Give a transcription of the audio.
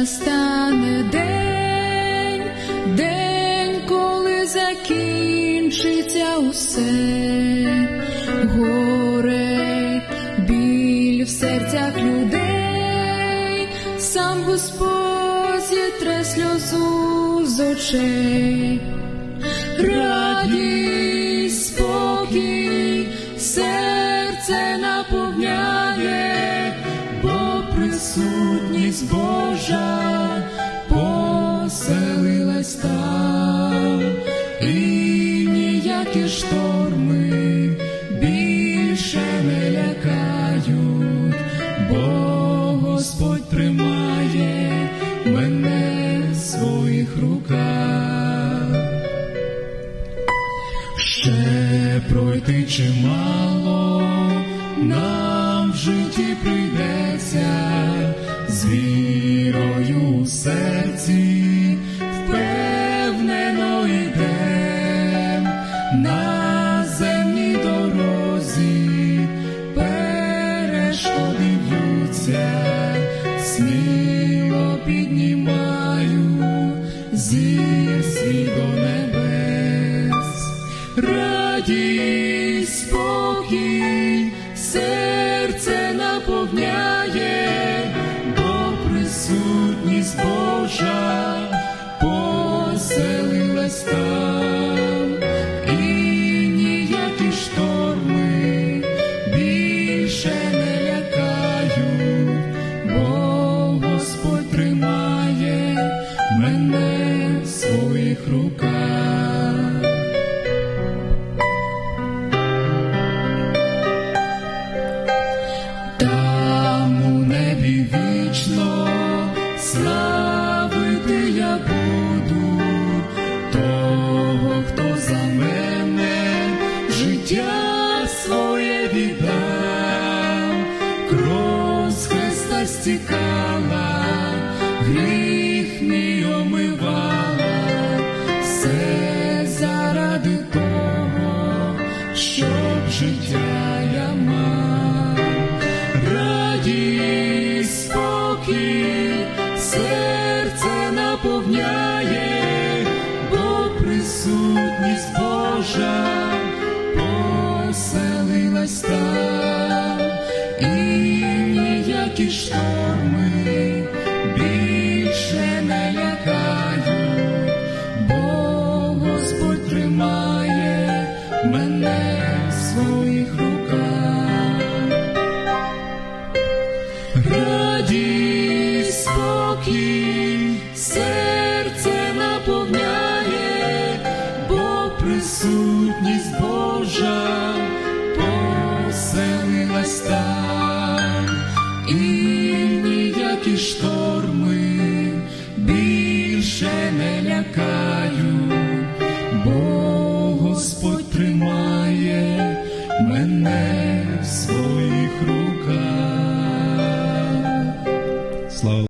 настане день, день, коли закінчиться усе, горе, біль в серцях людей, сам Господь зітре сльозу з очей, радість, спокій, серце наповняє присутність Божа поселилась там, і ніякі шторми більше не лякають, бо Господь тримає мене в своїх руках. Ще пройти чимало нам в житті прийдеться з вірою у серці, впевнено йдем. На земній дорозі, перешкоди б'ються, сміло піднімаю зір свій до небес, радість, славити я буду того, хто за мене життя своє віддав, кров з стікала, гріх омивала, все заради того, щоб життя присутність Божа поселилась там, і ніякі шторми шторми більше не лякають.